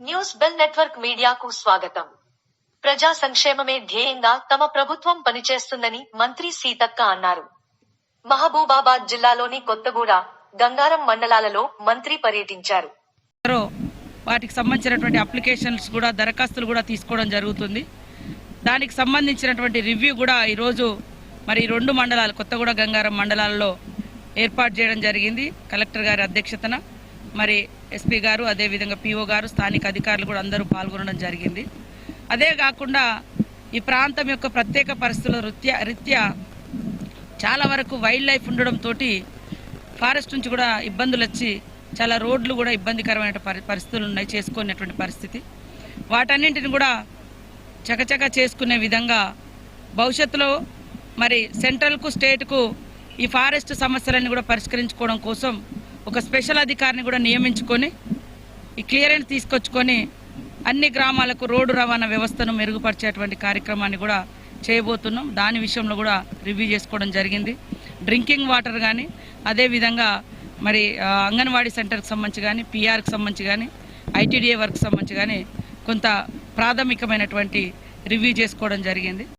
News bell network మీడియాకు స్వాగతం. ప్రజా సంక్షేమమే ధ్యేయంగా తమ ప్రభుత్వం పనిచేస్తుందని మంత్రి సీతక్క అన్నారు. మహబూబాబాద్ జిల్లాలోని కొత్తగూడ గంగారం మండలాలలో మంత్రి పర్యటించారు. వాటికి సంబంధించినటువంటి అప్లికేషన్స్ కూడా దరఖాస్తులు కూడా తీసుకోవడం జరుగుతుంది. దానికి సంబంధించినటువంటి రివ్యూ కూడా ఈరోజు మరి రెండు మండలాలు కొత్తగూడ గంగారం మండలాల్లో ఏర్పాటు చేయడం జరిగింది. కలెక్టర్ గారి అధ్యక్షతన మరి ఎస్పీ గారు అదేవిధంగా పిఓ గారు స్థానిక అధికారులు కూడా అందరూ పాల్గొనడం జరిగింది. అదే కాకుండా ఈ ప్రాంతం యొక్క ప్రత్యేక పరిస్థితుల రీత్యా రీత్యా చాలా వరకు వైల్డ్ లైఫ్ ఉండడంతో ఫారెస్ట్ నుంచి కూడా ఇబ్బందులు వచ్చి చాలా రోడ్లు కూడా ఇబ్బందికరమైన పరి పరిస్థితులు ఉన్నాయి చేసుకునేటువంటి పరిస్థితి. వాటన్నింటిని కూడా చకచక చేసుకునే విధంగా భవిష్యత్తులో మరి సెంట్రల్కు స్టేట్కు ఈ ఫారెస్ట్ సమస్యలన్నీ కూడా పరిష్కరించుకోవడం కోసం ఒక స్పెషల్ అధికారిని కూడా నియమించుకొని ఈ క్లియరెన్స్ తీసుకొచ్చుకొని అన్ని గ్రామాలకు రోడ్డు రవాణా వ్యవస్థను మెరుగుపరిచేటువంటి కార్యక్రమాన్ని కూడా చేయబోతున్నాం. దాని విషయంలో కూడా రివ్యూ చేసుకోవడం జరిగింది. డ్రింకింగ్ వాటర్ కానీ అదేవిధంగా మరి అంగన్వాడీ సెంటర్కి సంబంధించి కానీ పిఆర్కి సంబంధించి కానీ ఐటీడీఏ వర్క్ సంబంధించి కానీ కొంత ప్రాథమికమైనటువంటి రివ్యూ చేసుకోవడం జరిగింది.